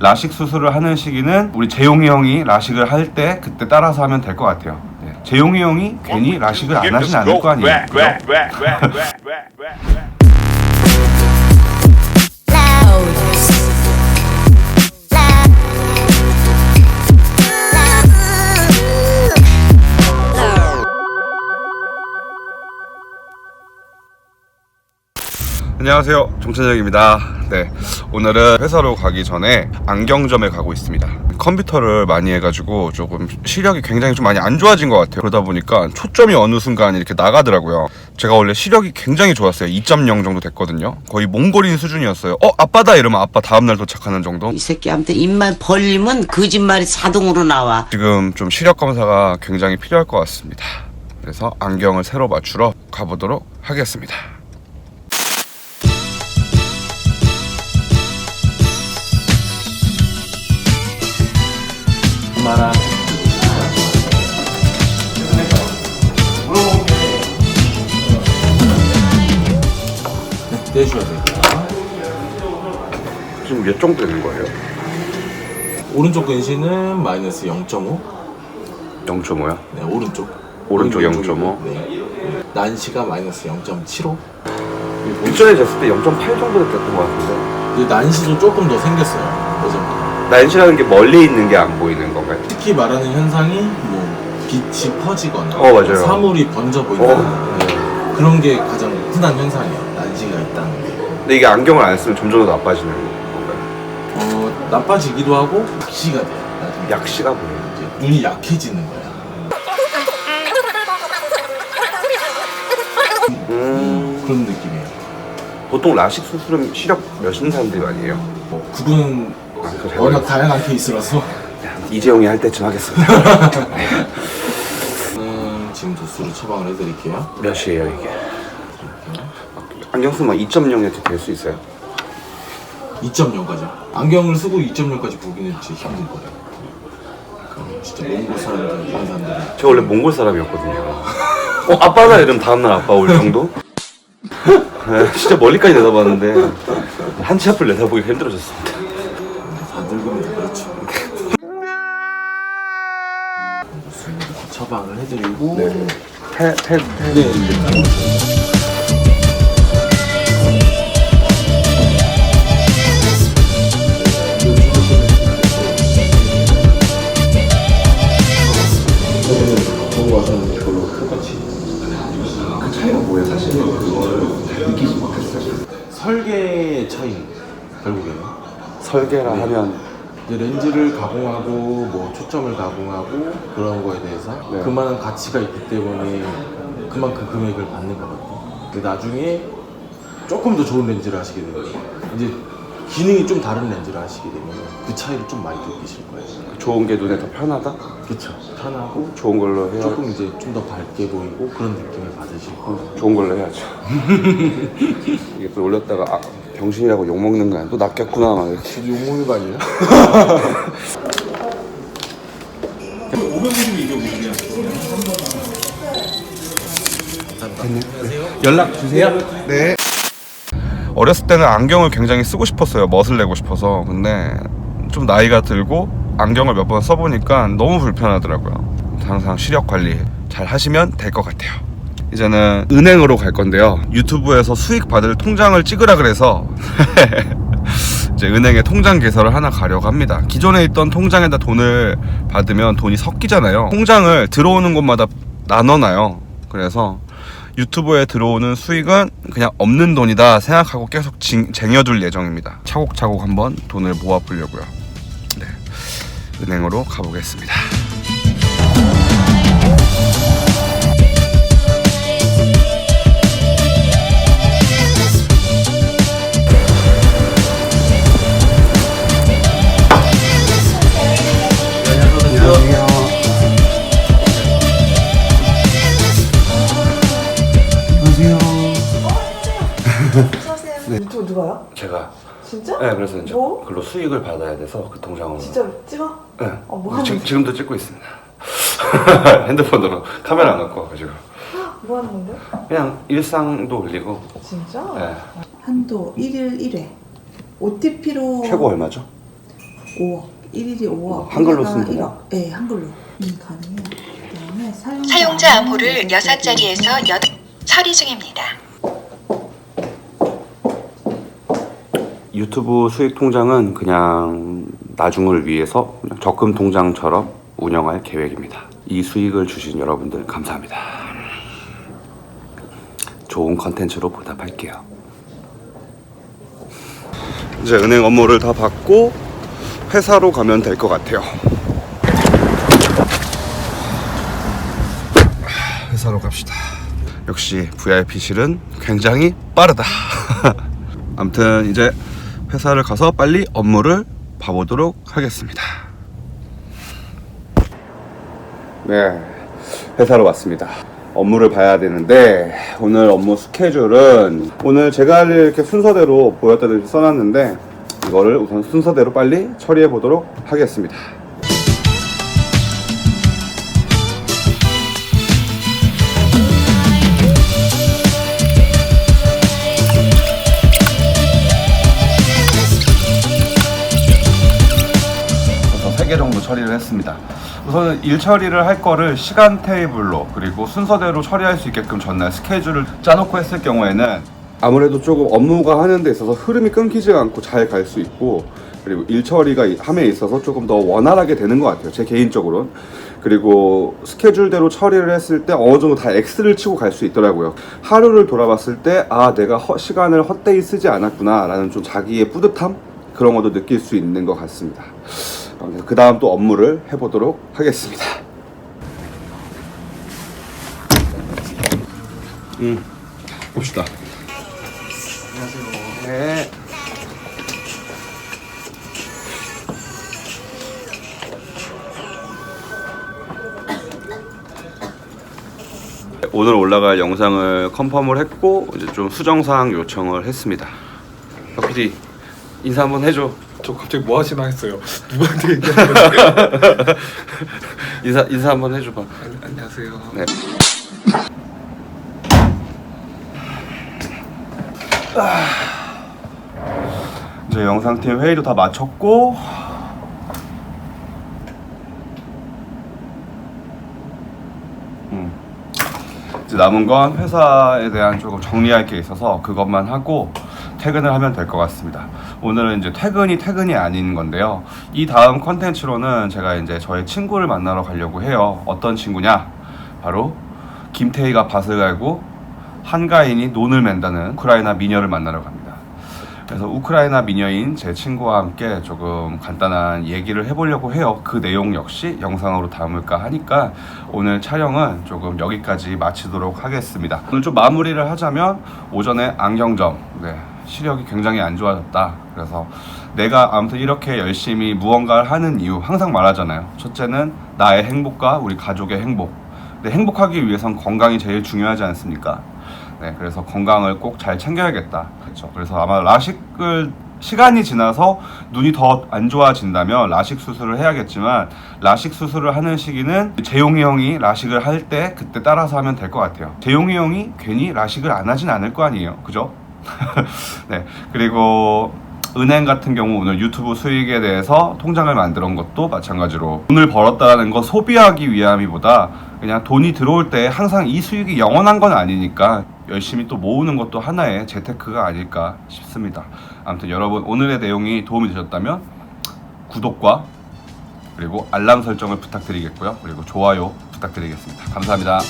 라식 수술을 하는 시기는 우리 재용이 형이 라식을 할 때 그때 따라서 하면 될 것 같아요. 네. 재용이 형이 괜히 라식을 안 하진 않을 거 아니에요. 그죠? 안녕하세요 정찬혁입니다 네 오늘은 회사로 가기 전에 안경점에 가고 있습니다. 컴퓨터를 많이 해가지고 조금 시력이 굉장히 좀 많이 안 좋아진 것 같아요. 그러다 보니까 초점이 어느 순간 이렇게 나가더라고요. 제가 원래 시력이 굉장히 좋았어요. 2.0 정도 됐거든요. 거의 몽골인 수준이었어요. 어 아빠다! 이러면 아빠 다음날 도착하는 정도? 이 새끼한테 입만 벌리면 거짓말이 자동으로 나와. 지금 좀 시력 검사가 굉장히 필요할 것 같습니다. 그래서 안경을 새로 맞추러 가보도록 하겠습니다 엄마랑 네, 떼주셔야 돼요. 지금 몇 정도 되는 거예요? 오른쪽 근시는 마이너스 0.5. 0.5야? 네, 오른쪽. 오른쪽 오른쪽 0.5? 네. 난시가 마이너스 0.75. 일전에 쟀을 때 0.8 정도 됐던 것 같은데 근데 난시도 조금 더 생겼어요. 난시라는 게 멀리 있는 게 안 보이는 건가요? 특히 말하는 현상이 뭐 빛이 퍼지거나 어, 맞아요. 사물이 번져 보인다. 어. 네. 그런 게 가장 흔한 현상이에요. 난시가 있다는 게. 근데 이게 안경을 안 쓰면 점점 더 나빠지는 건가요? 어, 나빠지기도 하고 약시가 돼요. 나중에. 약시가 뭐예요? 이제 눈이 약해지는 거야. 음... 그런 느낌이에요. 보통 라식 수술은 시력 몇인 사람들이 많이 해요? 뭐 그분 워낙. 다양한 케이스라서 이재용이 할 때쯤 하겠습니다 저는 지금 도수를 처방을 해드릴게요. 몇이에요 이게? 안경 쓰면 2.0 이렇게 될수 있어요? 2.0까지. 안경을 쓰고 2.0까지 보기는 진짜 힘든 거예요. 그럼 진짜 몽골 사람들, 이런 제가 원래 몽골 사람이었거든요 어 아빠다 이러면 다음날 아빠 올 정도? 네, 진짜 멀리까지 내다봤는데 한치 앞을 내다보기가 힘들어졌습니다 다 늙으면 다 그렇죠. 처방을 해드리고 네. 태, 태, 태. 네. 그 느끼지 못했어요 설계의 차이 결국에는 설계라 하면 렌즈를 가공하고 뭐 초점을 가공하고 그런 거에 대해서 네. 그만한 가치가 있기 때문에 그만큼 금액을 받는 거거든요. 근데 나중에 조금 더 좋은 렌즈를 하시게 되면 이제 기능이 좀 다른 렌즈를 하시게 되면 그 차이를 좀 많이 느끼실 거예요. 좋은 게 눈에 더 편하다? 그렇죠. 편하고 좋은 걸로 해야 조금 이제 좀 더 밝게 보이고 그런 느낌을 받으실 거예요. 어, 좋은 걸로 해야죠 이게 또 올렸다가 아, 병신이라고 욕먹는 거야. 또 낚였구나 막 이렇게. 욕먹는 거 아니에요? 연락 주세요. 네. 어렸을 때는 안경을 굉장히 쓰고 싶었어요. 멋을 내고 싶어서. 근데 좀 나이가 들고 안경을 몇 번 써보니까 너무 불편하더라고요. 항상 시력 관리 잘 하시면 될 것 같아요 이제는 은행으로 갈 건데요 유튜브에서 수익 받을 통장을 찍으라 그래서 이제 은행에 통장 개설을 하나 가려고 합니다. 기존에 있던 통장에다 돈을 받으면 돈이 섞이잖아요. 통장을 들어오는 곳마다 나눠놔요. 그래서 유튜브에 들어오는 수익은 그냥 없는 돈이다 생각하고 계속 징- 쟁여둘 예정입니다. 차곡차곡 한번 돈을 모아 보려고요. 네, 은행으로 가보겠습니다. 네. 유튜브 누가요? 제가 진짜? 네 그래서 이제 뭐? 그걸로 수익을 받아야 돼서 그 통장으로 진짜 찍어? 네. 어, 뭐 하는 지금, 거지? 지금도 찍고 있습니다. 핸드폰으로 카메라 안 갖고 와가지고 뭐 하는 건데? 그냥 일상도 올리고 진짜? 네. 한도 1일 1회 OTP로 최고 얼마죠? 5억. 1일이 5억. 한글로 쓴 1억. 네, 한글로. 음, 가능해요. 그다음에 사용자, 사용자 암호를 이렇게 6자리에서 8 처리 중입니다. 유튜브 수익 통장은 그냥 나중을 위해서 그냥 적금 통장처럼 운영할 계획입니다. 이 수익을 주신 여러분들 감사합니다. 좋은 컨텐츠로 보답할게요. 이제 은행 업무를 다 받고 회사로 가면 될 것 같아요. 회사로 갑시다. 역시 VIP실은 굉장히 빠르다. 아무튼 이제 회사를 가서 빨리 업무를 봐보도록 하겠습니다. 네, 회사로 왔습니다. 업무를 봐야 되는데 오늘 업무 스케줄은 오늘 제가 할 이렇게 순서대로 보였다듯이 써놨는데 이거를 우선 순서대로 빨리 처리해 보도록 하겠습니다. 그래서 3개 정도 처리를 했습니다. 우선은 일 처리를 할 거를 시간 테이블로 그리고 순서대로 처리할 수 있게끔 전날 스케줄을 짜놓고 했을 경우에는 아무래도 조금 업무가 하는 데 있어서 흐름이 끊기지가 않고 잘 갈 수 있고 그리고 일 처리가 이- 함에 있어서 조금 더 원활하게 되는 것 같아요. 제 개인적으로는. 그리고 스케줄대로 처리를 했을 때 어느 정도 다 X를 치고 갈 수 있더라고요. 하루를 돌아봤을 때, 아, 내가 허- 시간을 헛되이 쓰지 않았구나, 라는 좀 자기의 뿌듯함? 그런 것도 느낄 수 있는 것 같습니다. 그 다음 또 업무를 해보도록 하겠습니다. 음, 봅시다. 오늘 올라갈 영상을 컨펌을 했고 이제 좀 수정사항 요청을 했습니다. 박 PD 인사 한번 해줘. 저 갑자기 뭐 하시나 했어요. 누구한테 얘기하는 거예요? 인사 인사 한번 해줘봐. 안- 안녕하세요. 네. 이제 영상팀 회의도 다 마쳤고 이제 남은 건 회사에 대한 조금 정리할 게 있어서 그것만 하고 퇴근을 하면 될 것 같습니다. 오늘은 이제 퇴근이 퇴근이 아닌 건데요. 이 다음 컨텐츠로는 제가 이제 저의 친구를 만나러 가려고 해요. 어떤 친구냐? 바로 김태희가 밭을 갈고 한가인이 논을 맨다는 우크라이나 미녀를 만나러 갑니다. 그래서 우크라이나 미녀인 제 친구와 함께 조금 간단한 얘기를 해보려고 해요. 그 내용 역시 영상으로 담을까 하니까 오늘 촬영은 조금 여기까지 마치도록 하겠습니다. 오늘 좀 마무리를 하자면 오전에 안경점 네, 시력이 굉장히 안 좋아졌다. 그래서 내가 아무튼 이렇게 열심히 무언가를 하는 이유 항상 말하잖아요. 첫째는 나의 행복과 우리 가족의 행복. 근데 행복하기 위해선 건강이 제일 중요하지 않습니까? 네, 그래서 건강을 꼭 잘 챙겨야겠다. 그렇죠. 그래서 아마 라식을 시간이 지나서 눈이 더 안 좋아진다면 라식 수술을 해야겠지만 라식 수술을 하는 시기는 재용이 형이 라식을 할 때 그때 따라서 하면 될 것 같아요. 재용이 형이 괜히 라식을 안 하진 않을 거 아니에요. 그죠? 네. 그리고 은행 같은 경우 오늘 유튜브 수익에 대해서 통장을 만들어 온 것도 마찬가지로 돈을 벌었다는 거 소비하기 위함이보다 그냥 돈이 들어올 때 항상 이 수익이 영원한 건 아니니까 열심히 또 모으는 것도 하나의 재테크가 아닐까 싶습니다. 아무튼 여러분 오늘의 내용이 도움이 되셨다면 구독과 그리고 알람 설정을 부탁드리겠고요. 그리고 좋아요 부탁드리겠습니다. 감사합니다.